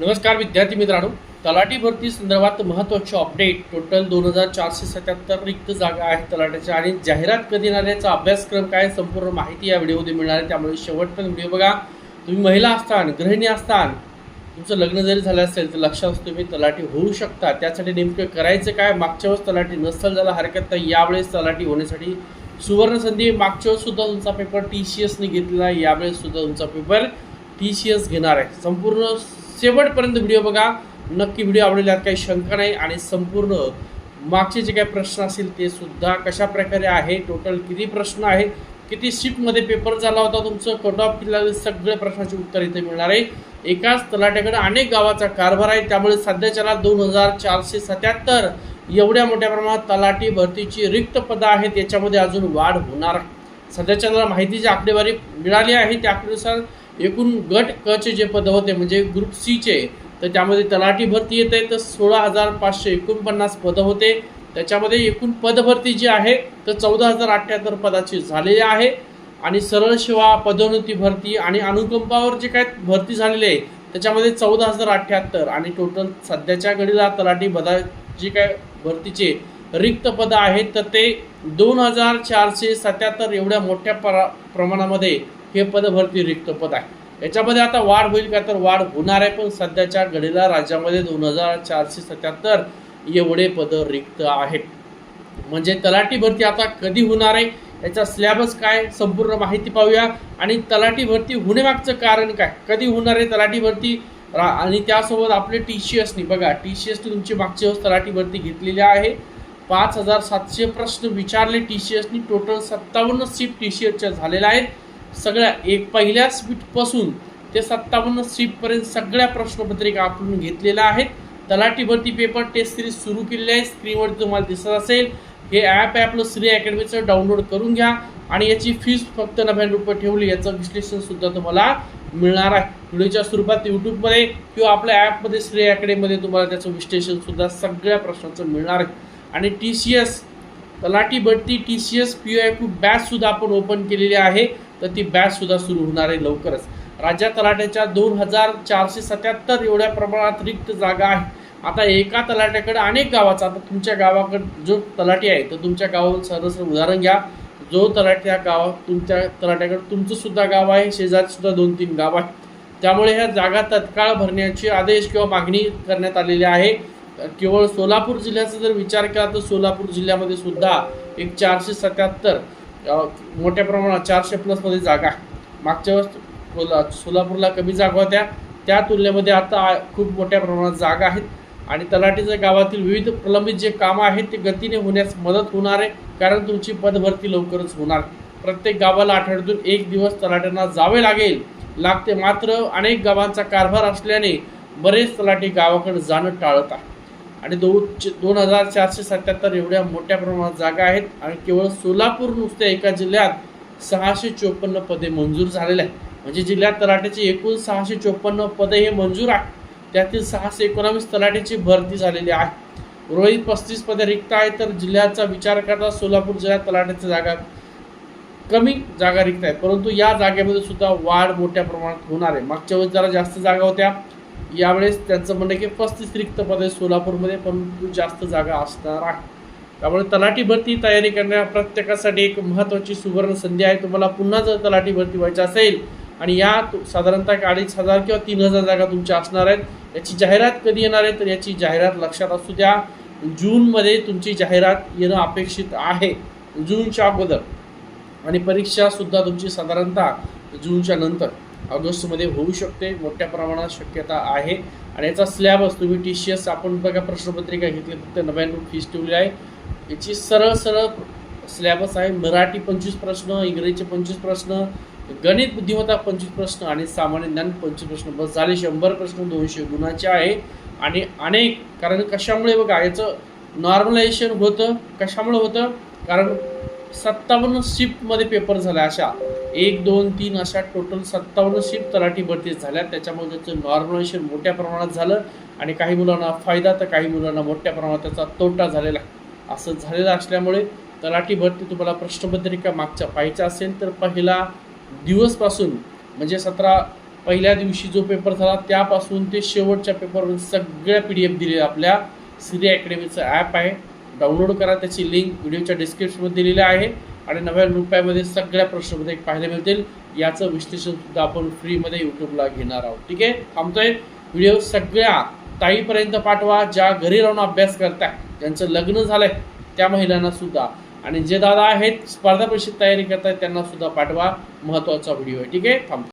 नमस्कार विद्यार्थी मित्रांनो. तलाठी भरती संदर्भात महत्त्वाचे अपडेट टोटल दोन हजार चारशे सत्याहत्तर रिक्त जागा आहेत तलाट्याच्या आणि जाहिरात कधी येणार याचा अभ्यासक्रम काय संपूर्ण माहिती या व्हिडिओमध्ये मिळणार आहे. त्यामुळे शेवटपर्यंत व्हिडिओ बघा. तुम्ही महिला असतान गृहिणी असतान तुमचं लग्न जरी झालं असेल तर लक्षात तुम्ही तलाठी होऊ शकता. त्यासाठी नेमकं करायचं काय? मागच्या वेळेस तलाठी नसल झाला हरकत नाही. यावेळेस तलाठी होण्यासाठी सुवर्ण संधी मागच्या वेळेस सुद्धा तुमचा पेपर टी सी एसने घेतलेला आहे. यावेळेस सुद्धा तुमचा पेपर टी सी एस घेणार आहे. संपूर्ण शेवटपर्यंत व्हिडिओ बघा. नक्की व्हिडिओ आवडेल काही शंका नाही आणि संपूर्ण मागचे जे काही प्रश्न असतील ते सुद्धा कशा प्रकारे आहे? टोटल किती प्रश्न आहे? किती शिफ्टमध्ये पेपर झाला होता तुमचं? कट ऑफ किल्ला सगळ्या प्रश्नाची उत्तर इथे मिळणार आहे. एकाच तलाट्याकडे अनेक गावाचा कारभार आहे. त्यामुळे सध्याच्याला दोन हजार चारशे सत्याहत्तर एवढ्या मोठ्या प्रमाणात तलाठी भरतीची रिक्त पदं आहेत. याच्यामध्ये अजून वाढ होणार सध्याच्याला सध्याच्या माहितीची आकडेवारी मिळाली आहे. त्या आकडेनुसार एकूण गट क चे जे पदं होते म्हणजे ग्रुप सीचे तर त्यामध्ये तलाठी भरती येत आहे तर सोळा हजार पाचशे एकोणपन्नास पदं होते. त्याच्यामध्ये एकूण पदभरती जी आहे तर चौदा हजार अठ्ठ्याहत्तर पदाची झालेली आहे. आणि सरळ सेवा पदोन्नती भरती आणि अनुकंपावर जे काय भरती झालेली आहे त्याच्यामध्ये चौदा हजार अठ्ठ्याहत्तर. आणि टोटल सध्याच्या घडीला तलाठी पदा जी काय भरतीचे रिक्त पदं आहेत तर ते दोन हजार चारशे सत्याहत्तर एवढ्या मोठ्या प्र प्रमाणामध्ये हे पदभरती रिक्त पद आहे. याच्यामध्ये आता वाढ होईल का? तर वाढ होणार आहे पण सध्याच्या घडीला राज्यामध्ये दोन हजार चारशे सत्याहत्तर एवढे पदं रिक्त आहेत. म्हणजे तलाठी भरती आता कधी होणार आहे? याचा सिलेबस काय? संपूर्ण माहिती पाहूया. आणि तलाठी भरती होण्यामागचं कारण काय? कधी होणार आहे तलाठी भरती? रा- आणि त्यासोबत आपले टी सी एसनी बघा टी सी एसनी तुमची मागच्या वेळेस तलाठी भरती घेतलेली आहे. पाच हजार सातशे प्रश्न विचारले टी सी एसनी टोटल सत्तावन्न सीट टी सी एसच्या झालेल्या आहेत. सगळ्या एक पहिल्या सीटपासून ते सत्तावन्न सीटपर्यंत सगळ्या प्रश्नपत्रिका आपण घेतलेल्या आहेत. तलाठी भरती पेपर टेस्ट सिरीज सुरू केलेली आहे स्क्रीनवर तुम्हाला दिसत असेल. हे ॲप आहे आपलं श्री अकॅडमीचं डाउनलोड करून घ्या आणि याची फीस फक्त नव्याण्णव रुपये ठेवली. याचं विश्लेषणसुद्धा तुम्हाला मिळणार आहे. व्हिडिओच्या स्वरूपात यूट्यूबमध्ये किंवा आपल्या ॲपमध्ये श्री अकॅडमीमध्ये तुम्हाला त्याचं विश्लेषणसुद्धा सगळ्या प्रश्नाचं मिळणार आहे. आणि टी सी एस तलाठी भरती T C S P I Q बॅचसुद्धा आपण ओपन केलेली आहे. तर ती बॅचसुद्धा सुरू होणार आहे लवकरच. राज्यात तलाट्याच्या दोन हजार चारशे सत्याहत्तर एवढ्या प्रमाणात रिक्त जागा आहे आता एका तलाट्याकडे अनेक गावाचा आता तुमच्या गावाकडे जो तलाठी आहे तर तुमच्या गावावर सरस उदाहरण घ्या. जो तलाट्या गाव तुमच्या तलाट्याकडे तुमचं सुद्धा गाव आहे शेजारी सुद्धा दोन तीन गाव आहेत. त्यामुळे ह्या जागा तत्काळ भरण्याचे आदेश किंवा मागणी करण्यात आलेली आहे. केवळ सोलापूर जिल्ह्याचा जर विचार केला तर सोलापूर जिल्ह्यामध्ये सुद्धा एक चारशे सत्याहत्तर मोठ्या प्रमाणात चारशे प्लसमध्ये जागा. आहे. मागच्या वेळेस सोलापूरला कमी जागा होत्या. त्या तुलनेमध्ये आता खूप मोठ्या प्रमाणात जागा आहेत. आणि तलाठीच्या गावातील विविध प्रलंबित जे कामं आहेत ते गतीने होण्यास मदत होणार आहे. कारण तुमची पदभरती लवकरच होणार. प्रत्येक गावाला आठवड्यातून एक दिवस तलाट्यांना जावे लागेल. लागते मात्र अनेक गावांचा कारभार असल्याने बरेच तलाठी गावाकडे जाणं टाळत आहे आणि दोन दोन हजार चारशे सत्याहत्तर एवढ्या मोठ्या प्रमाणात जागा आहेत आणि केवळ सोलापूर नुसत्या एका जिल्ह्यात सहाशे चोपन्न पदे मंजूर झालेले आहेत. म्हणजे जिल्ह्यात तलाट्याची एकूण सहाशे चोपन्न पदे हे मंजूर आहे त्यातील सहाशे एकोणावीस तलाट्याची भरती झालेली आहे. उर्वरित पस्तीस पदे रिक्त आहेत तर जिल्ह्याचा विचार करता सोलापूर जिल्ह्यात तलाठ्याच्या जागा कमी जागा रिक्त आहेत. परंतु या जागेमध्ये सुद्धा वाढ मोठ्या प्रमाणात होणार आहे. मागच्या वेळेस जरा जास्त जागा होत्या. यावेळेस त्यांचं म्हणणं आहे की पस्तीस रिक्त पदे सोलापूरमध्ये परंतु जास्त जागा असणार आहे. त्यामुळे तलाठी भरती तयारी करण्या प्रत्येकासाठी एक महत्त्वाची सुवर्ण संधी आहे. तुम्हाला पुन्हा जर तलाठी भरती व्हायची असेल आणि या साधारणतः अडीच हजार किंवा तीन हजार जागा तुमच्या असणार आहेत याची जाहिरात कधी येणार आहे? तर याची जाहिरात लक्षात असू द्या. जूनमध्ये तुमची जाहिरात येणं अपेक्षित आहे. जूनच्या अगोदर. आणि परीक्षासुद्धा तुमची साधारणतः जूनच्या नंतर. ऑगस्टमध्ये होऊ शकते मोठ्या प्रमाणात शक्यता आहे. आणि याचा स्लॅब असतो मी टी सी एस आपण बघा प्रश्नपत्रिका घेतली फक्त नव्याण्णव फीस ठेवली आहे. याची सरळ सरळ स्लॅबस आहे मराठी पंचवीस प्रश्न इंग्रजीचे पंचवीस प्रश्न गणित बुद्धिमत्ता पंचवीस प्रश्न आणि सामान्य ज्ञान पंचवीस प्रश्न. बस झाले शंभर प्रश्न दोनशे गुणाचे आहे. आणि अनेक कारण कशामुळे बघा याचं नॉर्मलायझेशन होतं कशामुळे होतं? कारण सत्तावन्न शिफ्टमध्ये पेपर झाला. अशा एक दोन तीन अशा टोटल सत्तावन्न शिफ्ट तलाठी भरती झाल्या. त्याच्यामुळे त्याचं नॉर्मलायझेशन मोठ्या प्रमाणात झालं. आणि काही मुलांना फायदा तर काही मुलांना मोठ्या प्रमाणात त्याचा तोटा झालेला. असं झालेलं असल्यामुळे तलाठी भरती तुम्हाला प्रश्नपत्रिका मागच्या पाहायच्या असेल तर पहिला दिवसपासून म्हणजे सतरा पहिल्या दिवशी जो पेपर झाला त्यापासून ते शेवटच्या पेपरवर सगळ्या पी डी एफ दिले आपल्या सिरी अकॅडमीचं ॲप आहे. डाउनलोड करा त्याची लिंक व्हिडिओच्या डिस्क्रिप्शनमध्ये दिलेली आहे. आणि नव्या रुपयामध्ये सगळ्या प्रश्नमध्ये पाहायला मिळतील. याचं विश्लेषणसुद्धा आपण फ्रीमध्ये यूट्यूबला घेणार आहोत. ठीक आहे? थांबतोय. व्हिडिओ सगळ्या ताईपर्यंत पाठवा ज्या घरी राहून अभ्यास करताय ज्यांचं लग्न झालंय त्या महिलांना सुद्धा. आणि जे दादा आहेत स्पर्धा परीक्षेत तयारी करतायत त्यांना सुद्धा पाठवा. महत्त्वाचा व्हिडिओ आहे. ठीक आहे? थांबतो